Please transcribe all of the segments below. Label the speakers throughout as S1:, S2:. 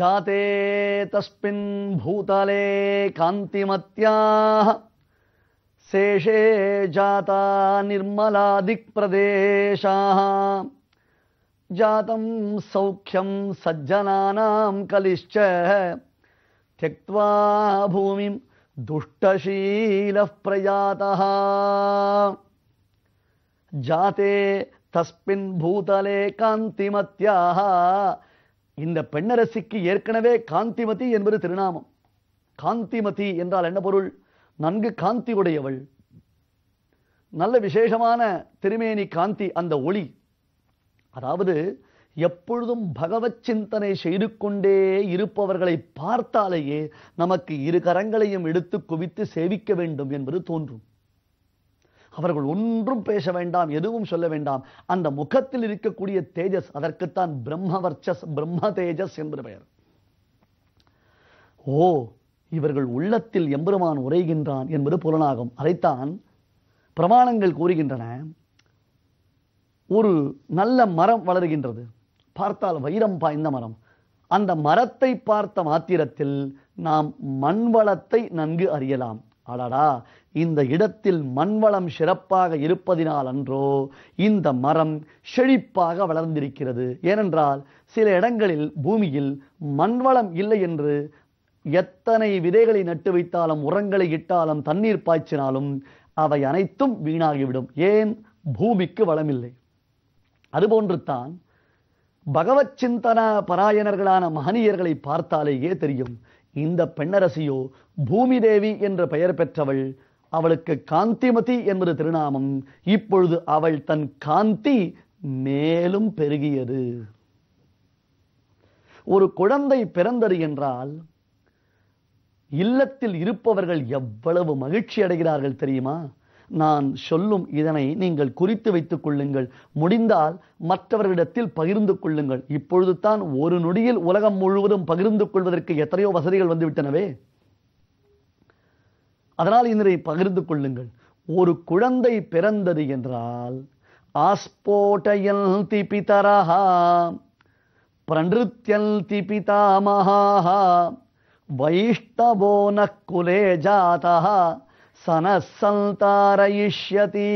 S1: जाते तस्मिन् भूतले शेषे जाता निर्मला दिक्प्रदेशाः जातं सौख्यम सज्जनानां कलिश्च। त्यक्वा भूमि दुष्टशील प्रयाता जाते तस्मिन् भूतले இந்த பெண்ணரசிக்கு ஏற்கனவே காந்திமதி என்பது திருநாமம். காந்திமதி என்றால் என்ன பொருள்? நன்கு காந்தி உடையவள் நல்ல விசேஷமான திருமேனி காந்தி அந்த ஒளி. அதாவது எப்பொழுதும் பகவத் சிந்தனை செய்து கொண்டே இருப்பவர்களை பார்த்தாலேயே நமக்கு இரு கரங்களையும் எடுத்து குவித்து சேவிக்க வேண்டும் என்பது தோன்றும். அவர்கள் ஒன்றும் பேச வேண்டாம் எதுவும் சொல்ல வேண்டாம். அந்த முகத்தில் இருக்கக்கூடிய தேஜஸ் அதற்குத்தான் பிரம்மவர்ச்சஸ் பிரம்ம தேஜஸ் என்று பெயர். ஓ இவர்கள் உள்ளத்தில் எம்பெருமான் உரைகின்றான் என்பது புலனாகும். அதைத்தான் பிரமாணங்கள் கூறுகின்றன. ஒரு நல்ல மரம் வளருகின்றது. பார்த்தால் வைரம் பாய்ந்த மரம். அந்த மரத்தை பார்த்த மாத்திரத்தில் நாம் மண்வளத்தை நன்கு அறியலாம். அடடா இந்த இடத்தில் மண்வளம் சிறப்பாக இருப்பதினால் அன்றோ இந்த மரம் செழிப்பாக வளர்ந்திருக்கிறது. ஏனென்றால் சில இடங்களில் பூமியில் மண்வளம் இல்லை என்று எத்தனை விதைகளை நட்டு வைத்தாலும் உரங்களை இட்டாலும் தண்ணீர் பாய்ச்சினாலும் அவை அனைத்தும் வீணாகிவிடும். ஏன்? பூமிக்கு வளமில்லை. அதுபோன்று தான் பகவத் சிந்தன பராயணர்களான மகனியர்களை பார்த்தாலேயே தெரியும். இந்த பெண்ணரசியோ பூமி தேவி என்ற பெயர் பெற்றவள் அவளுக்கு காந்திமதி என்பது திருநாமம். இப்பொழுது அவள் தன் காந்தி மேலும் பெருகியது. ஒரு குழந்தை பிறந்தது என்றால் இல்லத்தில் இருப்பவர்கள் எவ்வளவு மகிழ்ச்சி அடைகிறார்கள் தெரியுமா? நான் சொல்லும் இதனை நீங்கள் குறித்து வைத்துக் கொள்ளுங்கள். முடிந்தால் மற்றவர்களிடத்தில் பகிர்ந்து கொள்ளுங்கள். இப்பொழுது தான் ஒரு நொடியில் உலகம் முழுவதும் பகிர்ந்து கொள்வதற்கு எத்தனையோ வசதிகள் வந்துவிட்டனவே. அதனால் இதனை பகிர்ந்து கொள்ளுங்கள். ஒரு குழந்தை பிறந்தது என்றால் ஆஸ்போட்டயல் திபிதரஹா பிரநிருத்யல் திபிதாமஹா வைஷ்ணவோ நக்குலே ஜாதா சனசந்தாரயிஷ்யதி.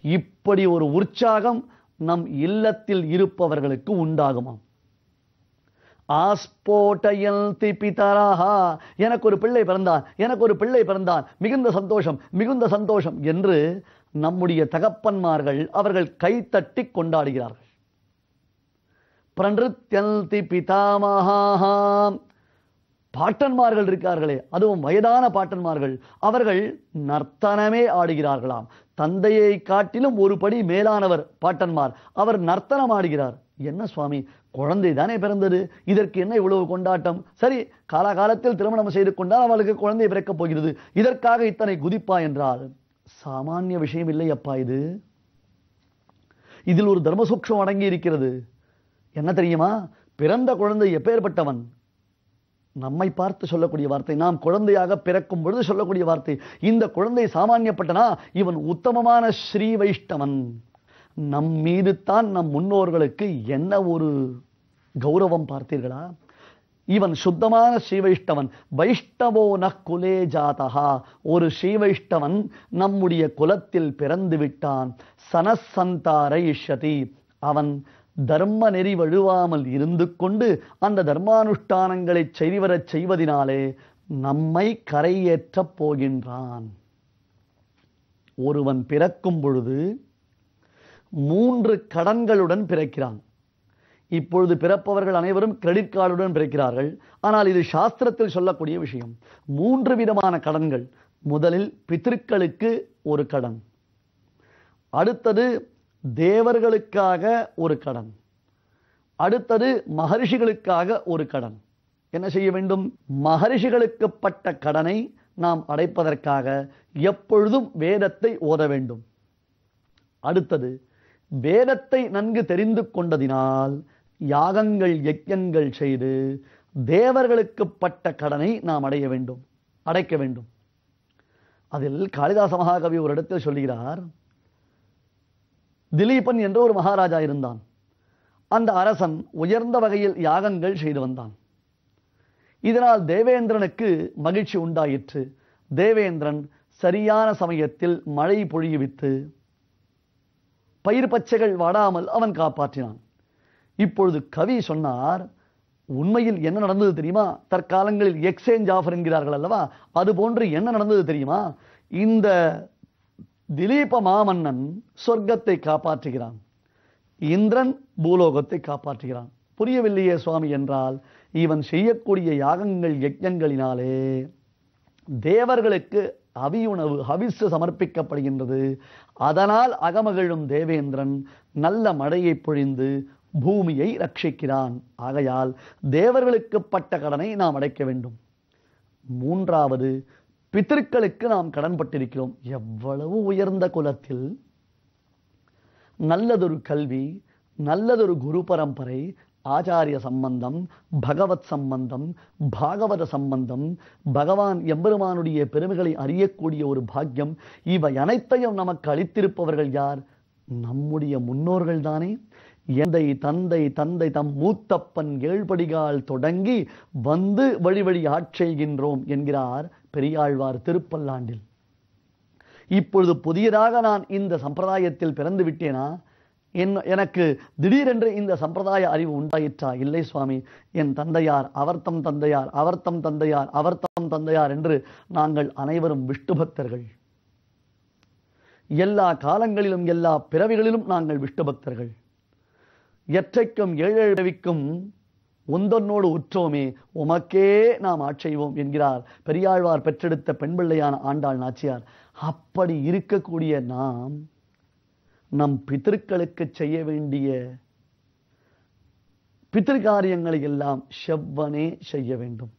S1: இப்படி ஒரு உற்சாகம் நம் இல்லத்தில் இருப்பவர்களுக்கு உண்டாகுமாம். ஆஸ்போட்டயந்தி பிதராஹா எனக்கு ஒரு பிள்ளை பிறந்தான் எனக்கு ஒரு பிள்ளை பிறந்தான் மிகுந்த சந்தோஷம் மிகுந்த சந்தோஷம் என்று நம்முடைய தகப்பன்மார்கள் அவர்கள் கைத்தட்டி கொண்டாடுகிறார்கள். பிரநிருத்தியல்தி பிதாமஹா பாட்டன்மார்கள் இருக்கார்களே அதுவும் வயதான பாட்டன்மார்கள் அவர்கள் நர்த்தனமே ஆடுகிறார்களாம். தந்தையை காட்டிலும் ஒரு படி மேலானவர் பாட்டன்மார். அவர் நர்த்தனம் ஆடுகிறார். என்ன சுவாமி குழந்தை தானே பிறந்தது? இதற்கு என்ன இவ்வளவு கொண்டாட்டம்? சரி காலாகாலத்தில் திருமணம் செய்து கொண்டால் அவளுக்கு குழந்தை பிறக்கப் போகிறது. இதற்காக இத்தனை குதிப்பா என்றால் சாமானிய விஷயம் இல்லை அப்பா இது. இதில் ஒரு தர்மசூக்ஷம் அடங்கி இருக்கிறது. என்ன தெரியுமா? பிறந்த குழந்தை எப்பேற்பட்டவன் நம்மை பார்த்து சொல்லக்கூடிய வார்த்தை நாம் குழந்தையாக பிறக்கும் பொழுது சொல்லக்கூடிய வார்த்தை. இந்த குழந்தை சாமானியப்பட்டனா? இவன் உத்தமமான ஸ்ரீ வைஷ்ணவன். நம் மீது தான் நம் முன்னோர்களுக்கு என்ன ஒரு கௌரவம் பார்த்தீர்களா? இவன் சுத்தமான ஸ்ரீ வைஷ்ணவன். வைஷ்ணவோ குலே ஜாதகா ஒரு ஸ்ரீ வைஷ்ணவன் நம்முடைய குலத்தில் பிறந்து விட்டான். சனசந்தார இஷதி அவன் தர்ம நெறி வழுவாமல் இருந்து கொண்டு அந்த தர்மானுஷ்டானங்களை செய்வரச் செய்வதினாலே நம்மை கரையேற்றப் போகின்றான். ஒருவன் பிறக்கும் பொழுது மூன்று கடன்களுடன் பிறக்கிறான். இப்பொழுது பிறப்பவர்கள் அனைவரும் கிரெடிட் கார்டுடன் பிறக்கிறார்கள். ஆனால் இது சாஸ்திரத்தில் சொல்லக்கூடிய விஷயம். மூன்று விதமான கடன்கள். முதலில் பித்திருக்களுக்கு ஒரு கடன். அடுத்தது தேவர்களுக்காக ஒரு கடன். அடுத்தது மகரிஷிகளுக்காக ஒரு கடன். என்ன செய்ய வேண்டும்? மகரிஷிகளுக்கு பட்ட கடனை நாம் அடைப்பதற்காக எப்பொழுதும் வேதத்தை ஓத வேண்டும். அடுத்தது வேதத்தை நன்கு தெரிந்து கொண்டதினால் யாகங்கள் யஜ்யங்கள் செய்து தேவர்களுக்கு பட்ட கடனை நாம் அடைய வேண்டும் அடைக்க வேண்டும். அதில் காளிதாச மகாகவி ஒரு இடத்தில் சொல்கிறார் திலீபன் என்ற ஒரு மகாராஜா இருந்தான். அந்த அரசன் உயர்ந்த வகையில் யாகங்கள் செய்து வந்தான். இதனால் தேவேந்திரனுக்கு மகிழ்ச்சி உண்டாயிற்று. தேவேந்திரன் சரியான சமயத்தில் மழை பொழிவித்து பயிர் பச்சைகள் வாடாமல் அவன் காப்பாற்றினான். இப்பொழுது கவி சொன்னார் உண்மையில் என்ன நடந்தது தெரியுமா? தற்காலங்களில் எக்ஸ்சேஞ்ச் ஆஃபர் என்கிறார்கள் அல்லவா? அது போன்று என்ன நடந்தது தெரியுமா? இந்த திலீப மாமன்னன் சொர்க்கத்தை காப்பாற்றுகிறான். இந்திரன் பூலோகத்தை காப்பாற்றுகிறான். புரியவில்லையே சுவாமி என்றால் இவன் செய்யக்கூடிய யாகங்கள் யஜ்ஞங்களினாலே தேவர்களுக்கு அவியுணவு ஹவிசு சமர்ப்பிக்கப்படுகின்றது. அதனால் அகமகிழும் தேவேந்திரன் நல்ல மழையை பொழிந்து பூமியை ரட்சிக்கிறான். ஆகையால் தேவர்களுக்கு பட்ட கடனை நாம் அடைக்க வேண்டும். மூன்றாவது பித்திருக்களுக்கு நாம் கடன்பட்டிருக்கிறோம். எவ்வளவு உயர்ந்த குலத்தில் நல்லதொரு கல்வி நல்லதொரு குரு பரம்பரை ஆச்சாரிய சம்பந்தம் பகவத் சம்பந்தம் பாகவத சம்பந்தம் பகவான் எம்பெருமானுடைய பெருமைகளை அறியக்கூடிய ஒரு பாக்கியம் இவை அனைத்தையும் நமக்கு அளித்திருப்பவர்கள் யார்? நம்முடைய முன்னோர்கள் தானே. எந்தை தந்தை தந்தை தம் மூத்தப்பன் ஏழ்படிகால் தொடங்கி வந்து வழி வழி ஆட்செய்கின்றோம் என்கிறார் பெரியாழ்வார் திருப்பல்லாண்டில். இப்பொழுது புதியதாக நான் இந்த சம்பிரதாயத்தில் பிறந்து விட்டேனா? என் எனக்கு திடீரென்று இந்த சம்பிரதாய அறிவு உண்டாயிற்றா? இல்லை சுவாமி என் தந்தையார் அவர்த்தம் தந்தையார் அவர்த்தம் தந்தையார் அவர்த்தம் தந்தையார் என்று நாங்கள் அனைவரும் விஷ்ணு பக்தர்கள். எல்லா காலங்களிலும் எல்லா பிறவிகளிலும் நாங்கள் விஷ்ணு பக்தர்கள். எற்றைக்கும் ஏழவிக்கும் உந்தன்னோடு உற்றோமே உமக்கே நாம் ஆட்செய்வோம் என்கிறார் பெரியாழ்வார் பெற்றெடுத்த பெண் பிள்ளையான ஆண்டாள் நாச்சியார். அப்படி இருக்கக்கூடிய நாம் நம் பித்திருக்களுக்கு செய்ய வேண்டிய பித்திருக்காரியங்களை எல்லாம் செவ்வனே செய்ய வேண்டும்.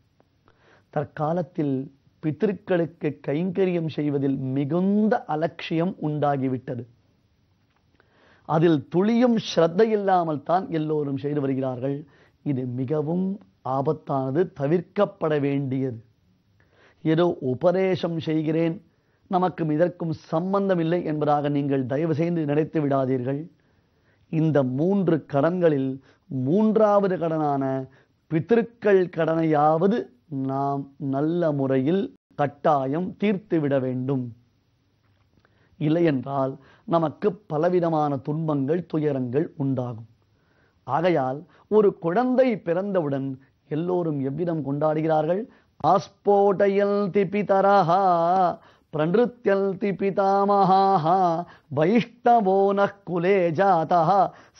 S1: தற்காலத்தில் பித்திருக்களுக்கு கைங்கரியம் செய்வதில் மிகுந்த அலட்சியம் உண்டாகிவிட்டது. அதில் துளியும் ஸ்ரத்தையில்லாமல் தான் எல்லோரும் செய்து வருகிறார்கள். இது மிகவும் ஆபத்தானது தவிர்க்கப்பட வேண்டியது. ஏதோ உபதேசம் செய்கிறேன் நமக்கும் இதற்கும் சம்பந்தம் இல்லை என்பதாக நீங்கள் தயவு செய்து நினைத்து விடாதீர்கள். இந்த மூன்று கடன்களில் மூன்றாவது கடனான பித்திருக்கள் கடனையாவது நாம் நல்ல முறையில் கட்டாயம் தீர்த்துவிட வேண்டும். இல்லையென்றால் நமக்கு பலவிதமான துன்பங்கள் துயரங்கள் உண்டாகும். ஆகையால் ஒரு குழந்தை பிறந்தவுடன் எல்லோரும் எவ்விதம் கொண்டாடுகிறார்கள்? ஆஸ்போடையல் திபிதரஹா பிரநிருத்தியல்தி பிதாமகாः வைஷ்ணவோ நக்குலே ஜாதः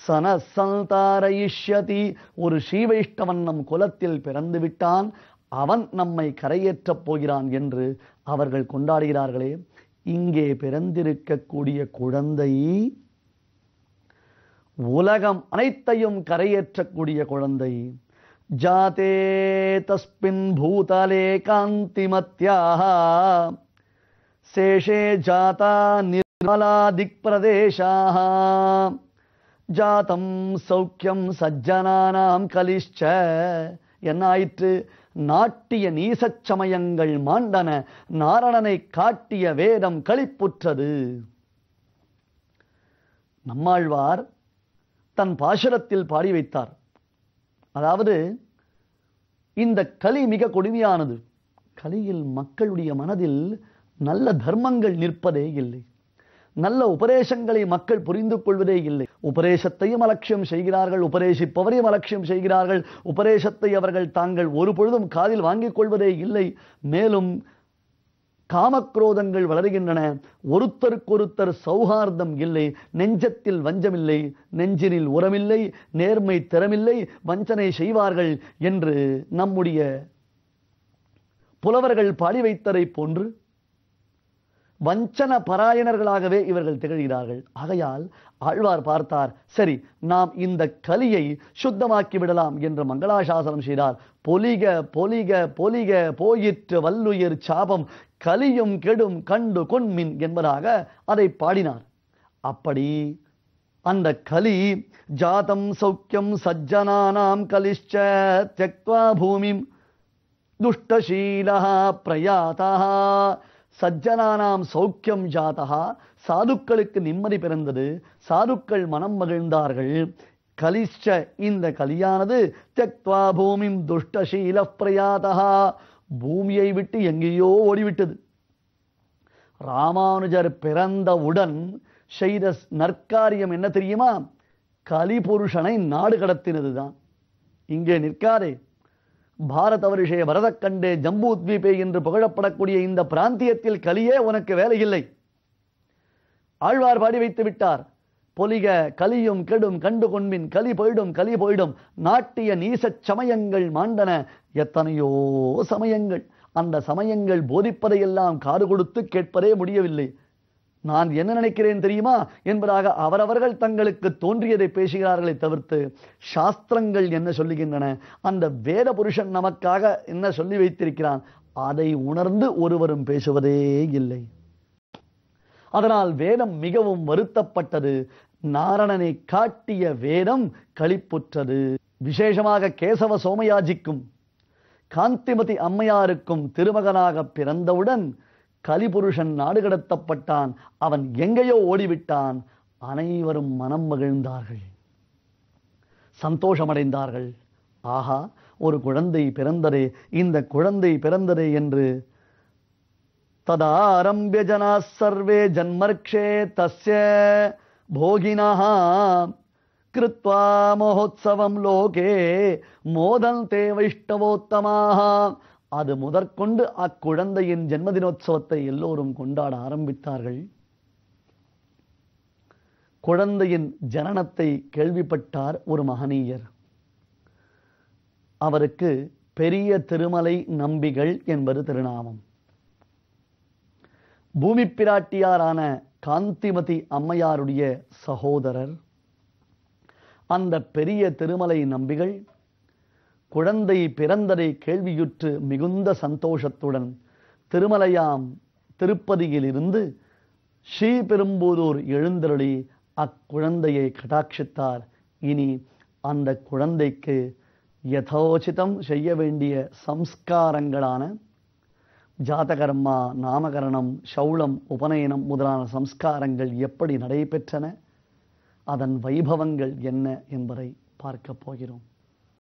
S1: சன சந்தாரயிஷ்யதி ஒரு ஸ்ரீவைஷ்ணவன் நம் குலத்தில் பிறந்து விட்டான். அவன் நம்மை கரையேற்றப் போகிறான் என்று அவர்கள் கொண்டாடுகிறார்களே. இங்கே பிறந்திருக்கக்கூடிய குழந்தை உலகம் அனைத்தையும் கரையேற்றக்கூடிய குழந்தை. ஜாதே தஸ்மின் பூதலே காந்திமத்யாக. சேஷே ஜாதா நிர்மலா திக்பிரதேசாः ஜாதம் சௌக்கியம் சஜ்ஜனானாம் கலிஷ்ச. என்ன ஆயிற்று நாட்டிய நீசச்சமயங்கள் மாண்டன. நாரணனை காட்டிய வேதம் களிப்புற்றது. நம்மாழ்வார் தன் பாசுரத்தில் பாடி வைத்தார். அதாவது இந்த கலி மிக கொடுமையானது. கலியில் மக்களுடைய மனதில் நல்ல தர்மங்கள் நிற்பதே இல்லை. நல்ல உபதேசங்களை மக்கள் புரிந்து கொள்வதே இல்லை. உபதேசத்தையும் அலட்சியம் செய்கிறார்கள் உபதேசிப்பவரையும் அலட்சியம் செய்கிறார்கள். உபதேசத்தை அவர்கள் தாங்கள் ஒரு பொழுதும் காதில் வாங்கிக் கொள்வதே இல்லை. மேலும் காமக்ரோதங்கள் வளருகின்றன. ஒருத்தருக்கொருத்தர் சௌஹார்தம் இல்லை. நெஞ்சத்தில் வஞ்சமில்லை. நெஞ்சினில் உரமில்லை. நேர்மை திறமில்லை. வஞ்சனை செய்வார்கள் என்று நம்முடைய புலவர்கள் பாடி வைத்ததைப் போன்று வஞ்சன பராயணர்களாகவே இவர்கள் திகழ்கிறார்கள். ஆகையால் ஆழ்வார் பார்த்தார் சரி நாம் இந்த கலியை சுத்தமாக்கி விடலாம் என்று மங்களாசாசனம் செய்தார். பொலிக பொலிக பொலிக போயிற்று வல்லுயிர் சாபம் கலியும் கெடும் கண்டு கொன்மின் என்பதாக அதை பாடினார். அப்படி அந்த கலி ஜாதம் சௌக்கியம் சஜ்ஜனானாம் கலிஷ்ச தியக்வா பூமிம் துஷ்டசீலா பிரயாதா சஜ்ஜனானாம் சௌக்கியம் ஜாதகா. சாதுக்களுக்கு நிம்மதி பிறந்தது. சாதுக்கள் மனம் மகிழ்ந்தார்கள். கலிஷ்ட இந்த கலியானது தெக்வா பூமிம் துஷ்டசீல பிரயாதா பூமியை விட்டு எங்கேயோ ஓடிவிட்டது. ராமானுஜர் பிறந்தவுடன் செய்த நற்காரியம் என்ன தெரியுமா? கலிபுருஷனை நாடு கடத்தினதுதான். இங்கே நிற்காதே. பாரத வருஷே வரதக்கண்டே ஜம்பூ தீபே என்று புகழப்படக்கூடிய இந்த பிராந்தியத்தில் கலியே உனக்கு வேலையில்லை. ஆழ்வார் பாடி வைத்து விட்டார். பொலிக கலியும் கெடும் கண்டு கொன்பின் கலி போயிடும் கலி போயிடும். நாட்டிய நீசச் சமயங்கள் மாண்டன எத்தனையோ சமயங்கள். அந்த சமயங்கள் போதிப்பதையெல்லாம் காது கொடுத்து கேட்பதே முடியவில்லை. நான் என்ன நினைக்கிறேன் தெரியுமா? என்பதாக அவரவர்கள் தங்களுக்கு தோன்றியதை பேசுகிறார்களே தவிர்த்து சாஸ்திரங்கள் என்ன சொல்லுகின்றன? அந்த வேத புருஷன் நமக்காக என்ன சொல்லி வைத்திருக்கிறான்? அதை உணர்ந்து ஒருவரும் பேசுவதே இல்லை. அதனால் வேதம் மிகவும் வருத்தப்பட்டது. நாரணனை காட்டிய வேதம் களிப்புற்றது. விசேஷமாக கேசவ சோமயாஜிக்கும் காந்திமதி அம்மையாருக்கும் திருமகனாக பிறந்தவுடன் கலிபுருஷன் நாடு கடத்தப்பட்டான் அவன் எங்கேயோ ஓடிவிட்டான். அனைவரும் மனம் மகிழ்ந்தார்கள். சந்தோஷமடைந்தார்கள். ஆஹா ஒரு குழந்தை பிறந்ததே இந்த குழந்தை பிறந்ததே என்று ததாரம்பிய ஜனா சர்வே ஜன்மர்க்ஷே தஸ்ய போகினः கிருத்வா மகோத்சவம் லோகே மோதந்தே வைஷ்ணவோத்தமாக அது முதற்கொண்டு அக்குழந்தையின் ஜென்மதினோத்சவத்தை எல்லோரும் கொண்டாட ஆரம்பித்தார்கள். குழந்தையின் ஜனனத்தை கேள்விப்பட்டார் ஒரு மகனீயர். அவருக்கு பெரிய திருமலை நம்பிகள் என்பது திருநாமம். பூமி பிராட்டியாரான காந்திமதி அம்மையாருடைய சகோதரர். அந்த பெரிய திருமலை நம்பிகள் குழந்தை பிறந்ததை கேள்வியுற்று மிகுந்த சந்தோஷத்துடன் திருமலையாம் திருப்பதியிலிருந்து ஸ்ரீபெரும்புதூர் எழுந்தருளி அக்குழந்தையை கடாட்சித்தார். இனி அந்த குழந்தைக்கு யதோச்சிதம் செய்ய வேண்டிய சம்ஸ்காரங்களான ஜாதகர்மா நாமகரணம் சௌளம் உபநயனம் முதலான சம்ஸ்காரங்கள் எப்படி நடைபெற்றன? அதன் வைபவங்கள் என்ன என்பதை பார்க்கப் போகிறோம்.